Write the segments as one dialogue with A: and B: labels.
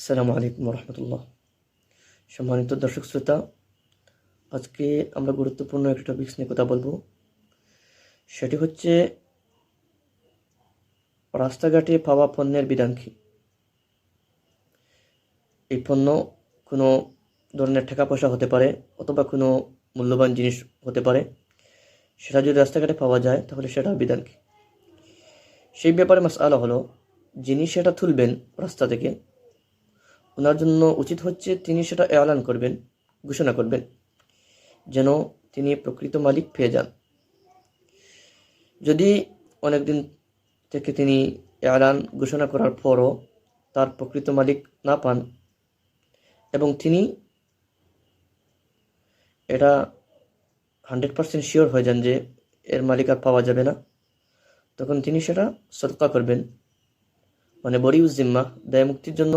A: আসসালামু আলাইকুম রহমতুল্লাহ সম্মানিত দর্শক শ্রোতা, আজকে আমরা গুরুত্বপূর্ণ একটা টপিক্স নিয়ে কথা বলব। সেটি হচ্ছে রাস্তাঘাটে পাওয়া পণ্যের বিধান কী? এই পণ্য কোনো ধরনের টাকা পয়সা হতে পারে অথবা কোনো মূল্যবান জিনিস হতে পারে। সেটা যদি রাস্তাঘাটে পাওয়া যায়, তাহলে সেটার বিধান কী? সেই ব্যাপারে মাস আলা হলো, যিনি সেটা তুলবেন রাস্তা থেকে ওনার জন্য উচিত হচ্ছে তিনি সেটা এলান করবেন, ঘোষণা করবেন, যেন তিনি প্রকৃত মালিক পেয়ে যান। যদি অনেক দিন থেকে তিনি এলান ঘোষণা করার পরও তার প্রকৃত মালিক না পান এবং তিনি এটা হান্ড্রেড পার্সেন্ট শিওর হয়ে যান যে এর মালিক আর পাওয়া যাবে না, তখন তিনি সেটা সৎকা করবেন। মানে বরিউজ জিম্মা দায় মুক্তির জন্য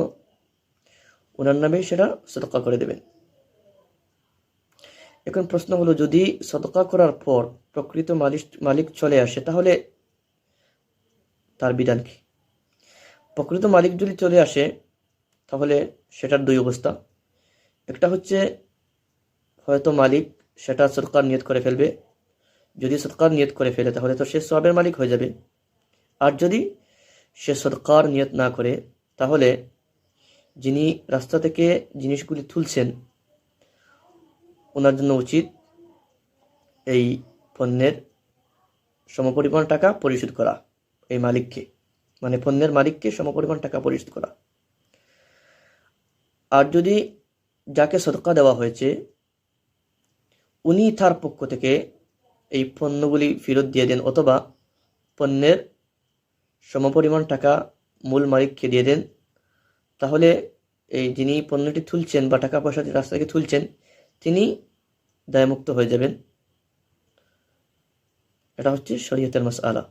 A: ওনার নামে সেটা সতকা করে দেবেন। এখন প্রশ্ন হলো, যদি সতকা করার পর প্রকৃত মালিক মালিক চলে আসে, তাহলে তার বিধান কি? প্রকৃত মালিক যদি চলে আসে, তাহলে সেটার দুই অবস্থা। একটা হচ্ছে, হয়তো মালিক সেটা সরকার নিয়ত করে ফেলবে। যদি সরকার নিয়ত করে ফেলে, তাহলে তো সে সবের মালিক হয়ে যাবে। আর যদি সে সরকার নিয়ত না করে, তাহলে যিনি রাস্তা থেকে জিনিসগুলি তুলছেন, ওনার জন্য উচিত এই পণ্যের সমপরিমাণ টাকা পরিশোধ করা, এই মালিককে। মানে পণ্যের মালিককে সমপরিমাণ টাকা পরিশোধ করা। আর যদি যাকে সদকা দেওয়া হয়েছে, উনি তার পক্ষ থেকে এই পণ্যগুলি ফেরত দিয়ে দেন, অথবা পণ্যের সমপরিমাণ টাকা মূল মালিককে দিয়ে দেন তাহলে এই যিনি পণ্যটি তুলছেন বা টাকা পয়সা রাস্তা থেকে তুলছেন, তিনি দায়মুক্ত হয়ে যাবেন। এটা হচ্ছে শরীয়তের মাস আলা